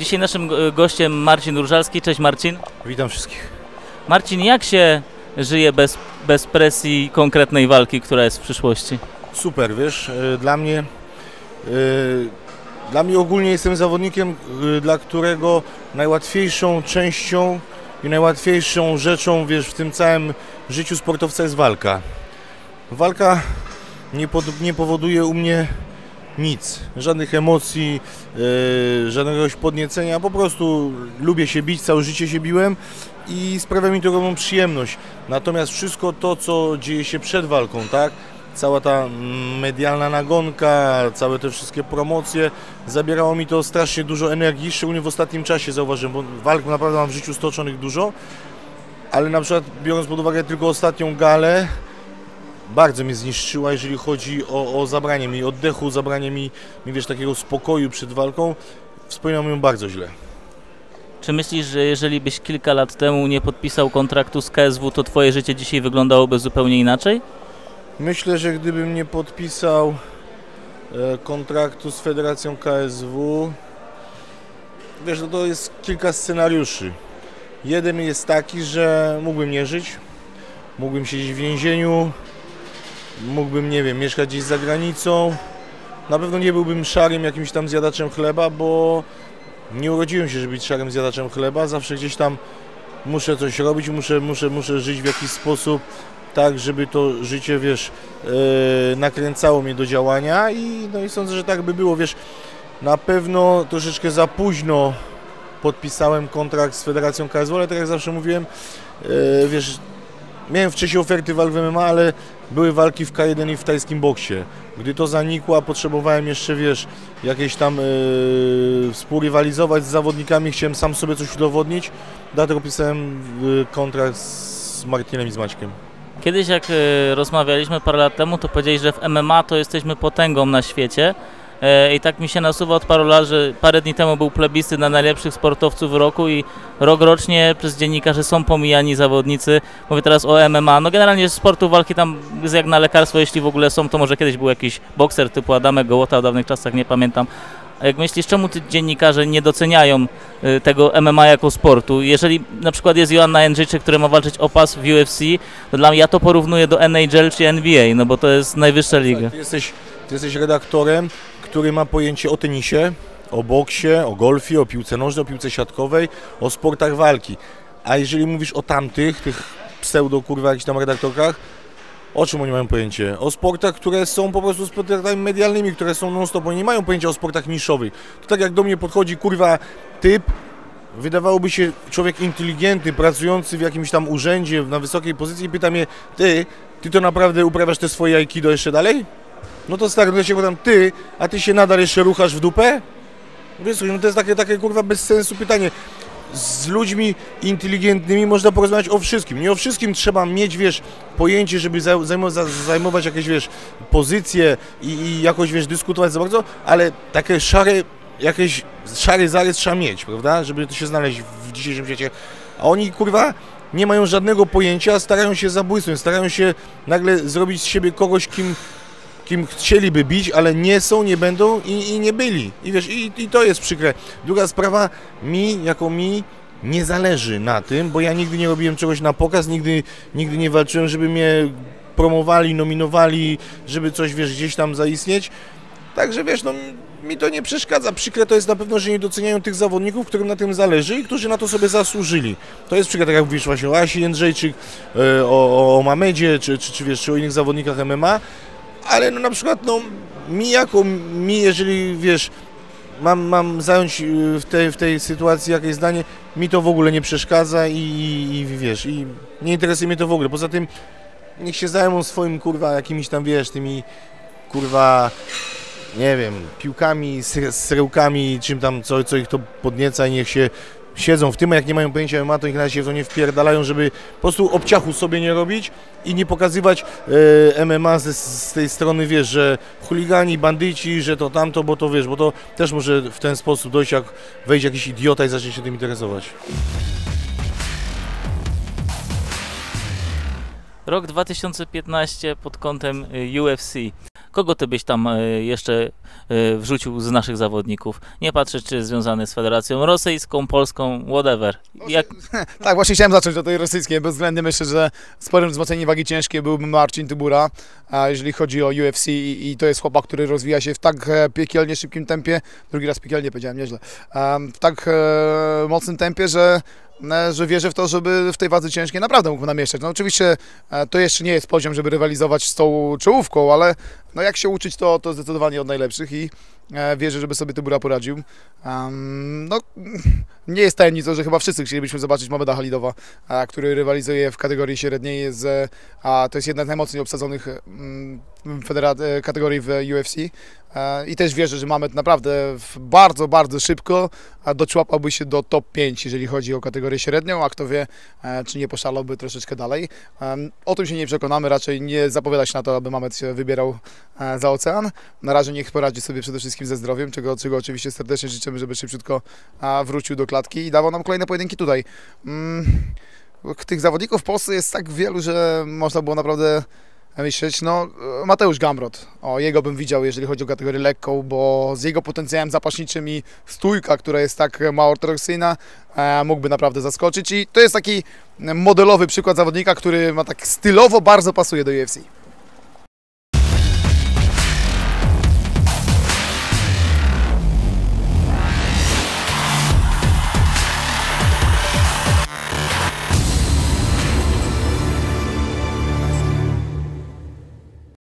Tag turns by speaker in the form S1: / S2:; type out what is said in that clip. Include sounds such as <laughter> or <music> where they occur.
S1: Dzisiaj naszym gościem Marcin Różalski. Cześć Marcin.
S2: Witam wszystkich.
S1: Marcin, jak się żyje bez, bez presji konkretnej walki, która jest w przyszłości?
S2: Super, wiesz, y, dla mnie y, dla mnie ogólnie jestem zawodnikiem, y, dla którego najłatwiejszą częścią i najłatwiejszą rzeczą, wiesz, w tym całym życiu sportowca jest walka. Walka nie, pod, nie powoduje u mnie nic, żadnych emocji, yy, żadnego podniecenia, po prostu lubię się bić, całe życie się biłem i sprawia mi to ogromną przyjemność. Natomiast wszystko to, co dzieje się przed walką, tak? Cała ta mm, medialna nagonka, całe te wszystkie promocje, zabierało mi to strasznie dużo energii, szczególnie w ostatnim czasie zauważyłem, bo walk naprawdę mam w życiu stoczonych dużo, ale na przykład biorąc pod uwagę tylko ostatnią galę, bardzo mnie zniszczyła, jeżeli chodzi o, o zabranie mi oddechu, zabranie mi, mi wiesz, takiego spokoju przed walką. Wspominam ją bardzo źle.
S1: Czy myślisz, że jeżeli byś kilka lat temu nie podpisał kontraktu z KSW, to twoje życie dzisiaj wyglądałoby zupełnie inaczej?
S2: Myślę, że gdybym nie podpisał e, kontraktu z Federacją KSW, wiesz, no to jest kilka scenariuszy. Jeden jest taki, że mógłbym nie żyć, mógłbym siedzieć w więzieniu, mógłbym, nie wiem, mieszkać gdzieś za granicą. Na pewno nie byłbym szarym jakimś tam zjadaczem chleba, bo nie urodziłem się, żeby być szarym zjadaczem chleba. Zawsze gdzieś tam muszę coś robić, muszę, muszę, muszę żyć w jakiś sposób tak, żeby to życie, wiesz, yy, nakręcało mnie do działania i, no i sądzę, że tak by było, wiesz, na pewno troszeczkę za późno podpisałem kontrakt z Federacją KSW, ale tak jak zawsze mówiłem, yy, wiesz, miałem wcześniej oferty walk w MMA, ale były walki w K1 i w tajskim boksie. Gdy to zanikło, a potrzebowałem jeszcze, wiesz, jakieś tam yy, współrywalizować z zawodnikami, chciałem sam sobie coś udowodnić, dlatego pisałem yy, kontrakt z Martinem i z Maćkiem.
S1: Kiedyś jak e, rozmawialiśmy parę lat temu, to powiedziałeś, że w MMA to jesteśmy potęgą na świecie. E, I tak mi się nasuwa od paru lat, że parę dni temu był plebiscyt na najlepszych sportowców roku i rok rocznie przez dziennikarzy są pomijani zawodnicy. Mówię teraz o MMA. No generalnie z sportu walki tam jest jak na lekarstwo, jeśli w ogóle są, to może kiedyś był jakiś bokser typu Adamek Gołota w dawnych czasach, nie pamiętam. A jak myślisz, czemu ty dziennikarze nie doceniają y, tego MMA jako sportu? Jeżeli na przykład jest Joanna Jędrzejczyk, która ma walczyć o pas w UFC, to dla mnie ja to porównuję do NHL czy NBA, no bo to jest najwyższa liga.
S2: Jesteś, ty jesteś redaktorem, który ma pojęcie o tenisie, o boksie, o golfie, o piłce nożnej, o piłce siatkowej, o sportach walki. A jeżeli mówisz o tamtych, tych pseudo kurwa jakichś tam redaktorkach, o czym oni mają pojęcie? O sportach, które są po prostu sportami medialnymi, które są non-stop. Oni nie mają pojęcia o sportach niszowych. To tak jak do mnie podchodzi kurwa typ, wydawałoby się człowiek inteligentny, pracujący w jakimś tam urzędzie, na wysokiej pozycji i pyta mnie, ty, ty to naprawdę uprawiasz te swoje aikido jeszcze dalej? No to stary, ja się pytam, ty, a ty się nadal jeszcze ruchasz w dupę? Wiesz, no to jest takie, takie kurwa bez sensu pytanie z ludźmi inteligentnymi można porozmawiać o wszystkim. Nie o wszystkim trzeba mieć, wiesz, pojęcie, żeby zajmować jakieś, wiesz, pozycje i, i jakoś, wiesz, dyskutować za bardzo, ale takie szare, jakieś szary zarys trzeba mieć, prawda, żeby to się znaleźć w dzisiejszym świecie. A oni, kurwa, nie mają żadnego pojęcia, starają się zabójstwem, starają się nagle zrobić z siebie kogoś, kim kim chcieliby bić, ale nie są, nie będą i, i nie byli. I wiesz, i, i to jest przykre. Druga sprawa, mi, jako mi, nie zależy na tym, bo ja nigdy nie robiłem czegoś na pokaz, nigdy, nigdy nie walczyłem, żeby mnie promowali, nominowali, żeby coś, wiesz, gdzieś tam zaistnieć. Także wiesz, no mi to nie przeszkadza. Przykre to jest na pewno, że nie doceniają tych zawodników, którym na tym zależy i którzy na to sobie zasłużyli. To jest przykre, tak jak mówisz właśnie o Asi Jędrzejczyk, e, o, o Mamedzie, czy, czy, czy, wiesz, czy o innych zawodnikach MMA, ale no na przykład no, mi jako mi, jeżeli wiesz, mam, mam zająć y, w tej, w tej sytuacji jakieś zdanie, mi to w ogóle nie przeszkadza i, i, i wiesz, i nie interesuje mnie to w ogóle. Poza tym niech się zajmą swoim kurwa jakimiś tam wiesz, tymi kurwa nie wiem, piłkami, syrełkami, czym tam, co, co ich to podnieca i niech się siedzą w tym, a jak nie mają pojęcia MMA, to ich na razie to nie wpierdalają, żeby po prostu obciachu sobie nie robić i nie pokazywać e, MMA z, z, tej strony, wiesz, że chuligani, bandyci, że to tamto, bo to wiesz, bo to też może w ten sposób dojść, jak wejdzie jakiś idiota i zacznie się tym interesować.
S1: Rok 2015 pod kątem y, UFC. Kogo ty byś tam e, jeszcze e, wrzucił z naszych zawodników? Nie patrzę, czy związany z Federacją Rosyjską, Polską, whatever. Jak, <laughs>
S2: Tak, właśnie chciałem zacząć od tej rosyjskiej. Bezwzględnie myślę, że sporym wzmocnieniem wagi ciężkiej byłby Marcin Tybura, a jeżeli chodzi o UFC i, to jest chłopak, który rozwija się w tak e, piekielnie szybkim tempie, drugi raz piekielnie powiedziałem, nieźle, w tak mocnym tempie, że że wierzę w to, żeby w tej wadze ciężkiej naprawdę mógł namieszczać. No oczywiście e, to jeszcze nie jest poziom, żeby rywalizować z tą czołówką, ale no jak się uczyć, to, to zdecydowanie od najlepszych i e, wierzę, żeby sobie Tybura poradził. No, <laughs> nie jest tajemnicą, że chyba wszyscy chcielibyśmy zobaczyć Mameda Halidowa, a, który rywalizuje w kategorii średniej. Z, a to jest jedna z najmocniej obsadzonych mm, e, kategorii w UFC. E, I też wierzę, że Mamed naprawdę bardzo, bardzo szybko doczłapałby się do top 5, jeżeli chodzi o kategorię średnią, a kto wie, e, czy nie poszalałby troszeczkę dalej. O tym się nie przekonamy, raczej nie zapowiada się na to, aby Mamed się wybierał e, za ocean. Na razie niech poradzi sobie przede wszystkim ze zdrowiem, czego, czego oczywiście serdecznie życzymy, żeby szybciutko wrócił do klatki i dawał nam kolejne pojedynki tutaj. Mm, tych zawodników w Polsce jest tak wielu, że można było naprawdę myśleć. No, Mateusz Gamrot, o jego bym widział, jeżeli chodzi o kategorię lekką, bo z jego potencjałem zapaśniczym i stójka, która jest tak mało ortodoksyjna, e, mógłby naprawdę zaskoczyć i to jest taki modelowy przykład zawodnika, który ma tak stylowo bardzo pasuje do UFC.